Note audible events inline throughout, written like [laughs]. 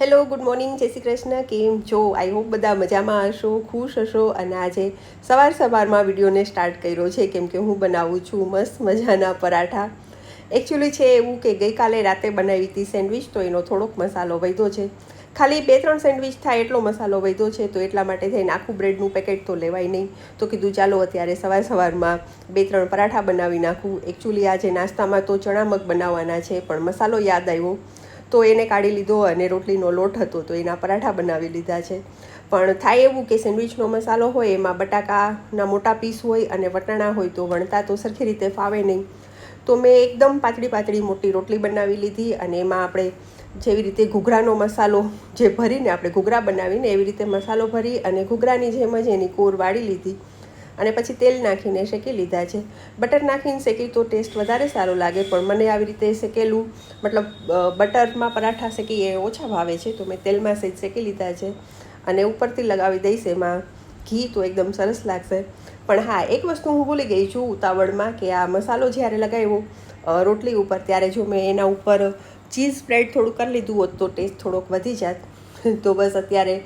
Hello good morning જય શ્રી કૃષ્ણ. કેમ છો? આઈ હોપ બધા મજામાં હશો, ખુશ હશો અને આજે સવાર સવારમાં વિડીયોને સ્ટાર્ટ કર્યો છે. કેમ કે હું બનાવું છું મસ્ત મજાના પરાઠા. એકચ્યુઅલી છે એવું કે ગઈકાલે રાતે બનાવી હતી સેન્ડવિચ, તો એનો થોડોક મસાલો વધ્યો છે. ખાલી બે ત્રણ સેન્ડવિચ થાય એટલો મસાલો વધ્યો છે, તો એટલા માટે થઈને આખું બ્રેડનું પેકેટ તો લેવાય નહીં. તો કીધું ચાલો અત્યારે સવાર સવારમાં બે ત્રણ પરાઠા બનાવી નાખું. એકચ્યુઅલી આજે નાસ્તામાં તો ચણા મગ બનાવવાના છે, પણ મસાલો યાદ આવ્યો. તો એને કાઢી લીધો અને રોટલીનો લોટ હતો તો એના પરાઠા બનાવી લીધા છે. પણ થાય એવું કે સેન્ડવિચનો મસાલો હોય, એમાં બટાકાના મોટા પીસ હોય અને વટાણા હોય તો વણતા તો સરખી રીતે ફાવે નહીં. તો મેં એકદમ પાતળી પાતળી મોટી રોટલી બનાવી લીધી અને એમાં આપણે જેવી રીતે ઘૂઘરાનો મસાલો જે ભરીને આપણે ઘૂઘરા બનાવીને એવી રીતે મસાલો ભરી અને ઘૂઘરાની જેમ જ એની કોર વાળી લીધી. અને પછી તેલ નાખીને શેકી લીધા છે. બટર નાખીને શેકી તો ટેસ્ટ વધારે સારો લાગે, પણ મને આવી રીતે શેકેલું, મતલબ બટરમાં પરાઠા શેકી એ ઓછા ભાવે છે, તો મેં તેલમાં સહેજ શેકી લીધા છે. અને ઉપરથી લગાવી દઈશ એમાં ઘી તો એકદમ સરસ લાગશે. પણ હા, એક વસ્તુ હું ભૂલી ગઈ છું ઉતાવળમાં કે આ મસાલો જ્યારે લગાવ્યો રોટલી ઉપર, ત્યારે જો મેં એના ઉપર ચીઝ સ્પ્રેડ થોડું કરી લીધું હોત તો ટેસ્ટ થોડોક વધી જાત. [laughs] તો બસ અત્યારે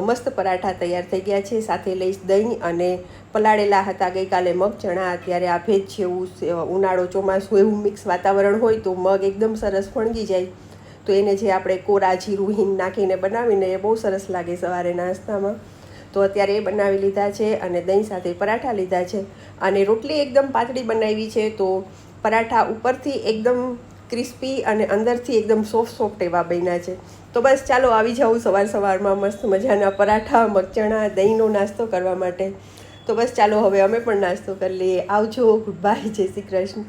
મસ્ત પરાઠા તૈયાર થઈ ગયા છે. સાથે લઈશ દહીં અને પલાળેલા હતા ગઈકાલે મગ, ચણા. અત્યારે આ ભેજ જેવું ઉનાળો ચોમાસું એવું મિક્સ વાતાવરણ હોય તો મગ એકદમ સરસ ફણગી જાય. તો એને જે આપણે કોરા, જીરું, હિંગ નાખીને બનાવીને એ બહુ સરસ લાગે સવારે નાસ્તામાં. તો અત્યારે એ બનાવી લીધા છે અને દહીં સાથે પરાઠા લીધા છે. અને રોટલી એકદમ પાતળી બનાવી છે તો પરાઠા ઉપરથી એકદમ ક્રિસ્પી અને અંદરથી એકદમ સોફ્ટ સોફ્ટ એવા બન્યા છે. તો બસ ચાલો આવી જાઉં સવાર સવારમાં મસ્ત મજાના પરાઠા મગચણા દહીંનો નાસ્તો કરવા માટે. તો બસ ચાલો હવે અમે પણ નાસ્તો કરી લઈએ. આવજો. ગુડ બાય જય શ્રી કૃષ્ણ.